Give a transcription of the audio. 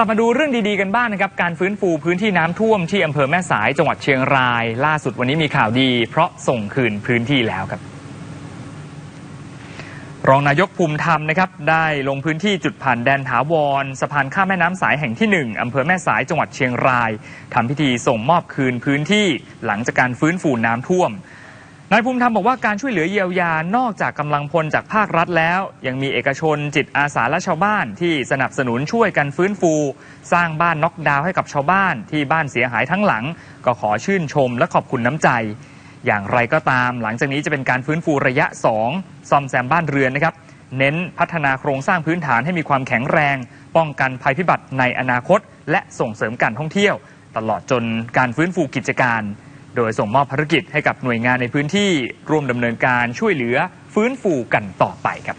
ลับมาดูเรื่องดีๆกันบ้างนะครับ การฟื้นฟูพื้นที่น้ำท่วมที่อำเภอแม่สายจังหวัดเชียงราย ล่าสุดวันนี้มีข่าวดี เพราะส่งคืนพื้นที่แล้วครับ รองนายกภูมิธรรมนะครับ ได้ลงพื้นที่จุดผ่านแดนถาวรสะพานข้ามแม่น้ำสายแห่งที่ 1อำเภอแม่สายจังหวัดเชียงรายทำพิธีส่งมอบคืนพื้นที่หลังจากการฟื้นฟูน้ำท่วม นายภูมิธรรมบอกว่าการช่วยเหลือเยียวยานอกจากกำลังพลจากภาครัฐแล้ว ยังมีเอกชนจิตอาสาและชาวบ้านที่สนับสนุนช่วยกันฟื้นฟู สร้างบ้านน็อกดาวน์ให้กับชาวบ้านที่บ้านเสียหายทั้งหลัง ก็ขอชื่นชมและขอบคุณน้ำใจ อย่างไรก็ตาม หลังจากนี้จะเป็นการฟื้นฟูระยะ 2ซ่อมแซมบ้านเรือนนะครับ เน้นพัฒนาโครงสร้างพื้นฐานให้มีความแข็งแรง ป้องกันภัยพิบัติในอนาคต และส่งเสริมการท่องเที่ยว ตลอดจนการฟื้นฟูกิจการ โดยส่งมอบภารกิจให้กับหน่วยงานในพื้นที่ร่วมดำเนินการช่วยเหลือฟื้นฟูกันต่อไปครับ